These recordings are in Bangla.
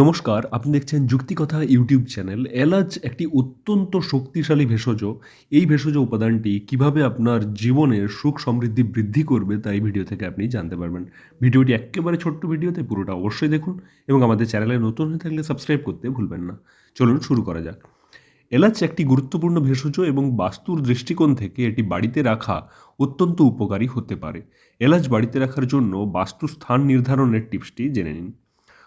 নমস্কার, আপনি দেখছেন যুক্তিকথা ইউটিউব চ্যানেল। এলাচ একটি অত্যন্ত শক্তিশালী ভেষজ। এই ভেষজ উপাদানটি কীভাবে আপনার জীবনের সুখ সমৃদ্ধি বৃদ্ধি করবে তা এই ভিডিও থেকে আপনি জানতে পারবেন। ভিডিওটি একেবারে ছোট্ট ভিডিওতে পুরোটা অবশ্যই দেখুন এবং আমাদের চ্যানেলে নতুন হয়ে থাকলে সাবস্ক্রাইব করতে ভুলবেন না। চলুন শুরু করা যাক। এলাচ একটি গুরুত্বপূর্ণ ভেষজ এবং বাস্তুর দৃষ্টিকোণ থেকে এটি বাড়িতে রাখা অত্যন্ত উপকারী হতে পারে। এলাচ বাড়িতে রাখার জন্য বাস্তুস্থান নির্ধারণের টিপসটি জেনে নিন।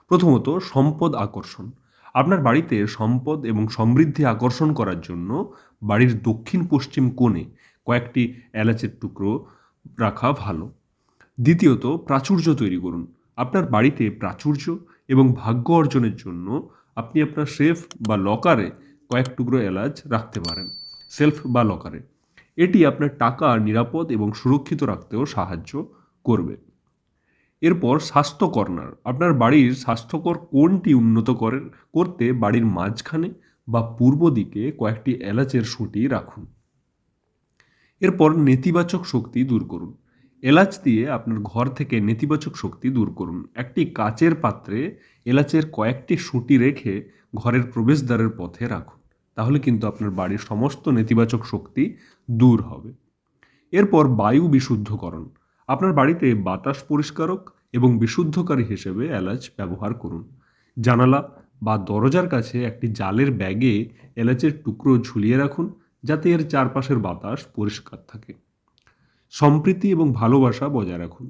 প্রথমত সম্পদ আকর্ষণ। আপনার বাড়িতে সম্পদ এবং সমৃদ্ধি আকর্ষণ করার জন্য বাড়ির দক্ষিণ পশ্চিম কোণে কয়েকটি এলাচের টুকরো রাখা ভালো। দ্বিতীয়ত প্রাচুর্য তৈরি করুন। আপনার বাড়িতে প্রাচুর্য এবং ভাগ্য অর্জনের জন্য আপনি আপনার সেফ বা লকারে কয়েক টুকরো এলাচ রাখতে পারেন সেলফ বা লকারে। এটি আপনার টাকা নিরাপদ এবং সুরক্ষিত রাখতেও সাহায্য করবে। এরপর স্বাস্থ্য কর্নার। আপনার বাড়ির স্বাস্থ্যকর কোণটি উন্নত করেন করতে বাড়ির মাঝখানে বা পূর্ব দিকে কয়েকটি এলাচের সুঁটি রাখুন। এরপর নেতিবাচক শক্তি দূর করুন। এলাচ দিয়ে আপনার ঘর থেকে নেতিবাচক শক্তি দূর করুন। একটি কাচের পাত্রে এলাচের কয়েকটি সুঁটি রেখে ঘরের প্রবেশদ্বারের পথে রাখুন। তাহলে কিন্তু আপনার বাড়ির সমস্ত নেতিবাচক শক্তি দূর হবে। এরপর বায়ু বিশুদ্ধকরণ। আপনার বাড়িতে বাতাস পরিষ্কারক এবং বিশুদ্ধকারী হিসেবে এলাচ ব্যবহার করুন। জানালা বা দরজার কাছে একটি জালের ব্যাগে এলাচের টুকরো ঝুলিয়ে রাখুন, যাতে এর চারপাশের বাতাস পরিষ্কার থাকে। সম্প্রীতি এবং ভালোবাসা বজায় রাখুন।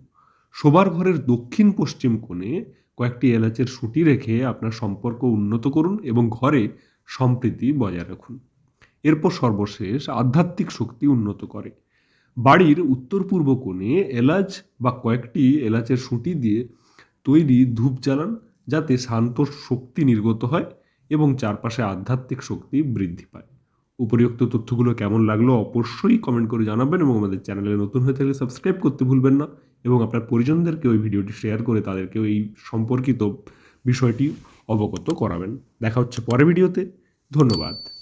শোবার ঘরের দক্ষিণ পশ্চিম কোণে কয়েকটি এলাচের সুটি রেখে আপনার সম্পর্ক উন্নত করুন এবং ঘরে সম্প্রীতি বজায় রাখুন। এরপর সর্বশেষ আধ্যাত্মিক শক্তি উন্নত করে। বাড়ির উত্তর পূর্ব কোণে এলাচ বা কয়েকটি এলাচের সুঁটি দিয়ে তৈরি ধূপ জ্বালান, যাতে শান্ত শক্তি নির্গত হয় এবং চারপাশে আধ্যাত্মিক শক্তি বৃদ্ধি পায়। উপরিউক্ত তথ্যগুলো কেমন লাগল অবশ্যই কমেন্ট করে জানাবেন এবং আমাদের চ্যানেলে নতুন হয়ে থাকলে সাবস্ক্রাইব করতে ভুলবেন না এবং আপনার পরিজনদেরকে ওই ভিডিওটি শেয়ার করে তাদেরকে এই সম্পর্কিত বিষয়টি অবগত করাবেন। দেখা হচ্ছে পরের ভিডিওতে। ধন্যবাদ।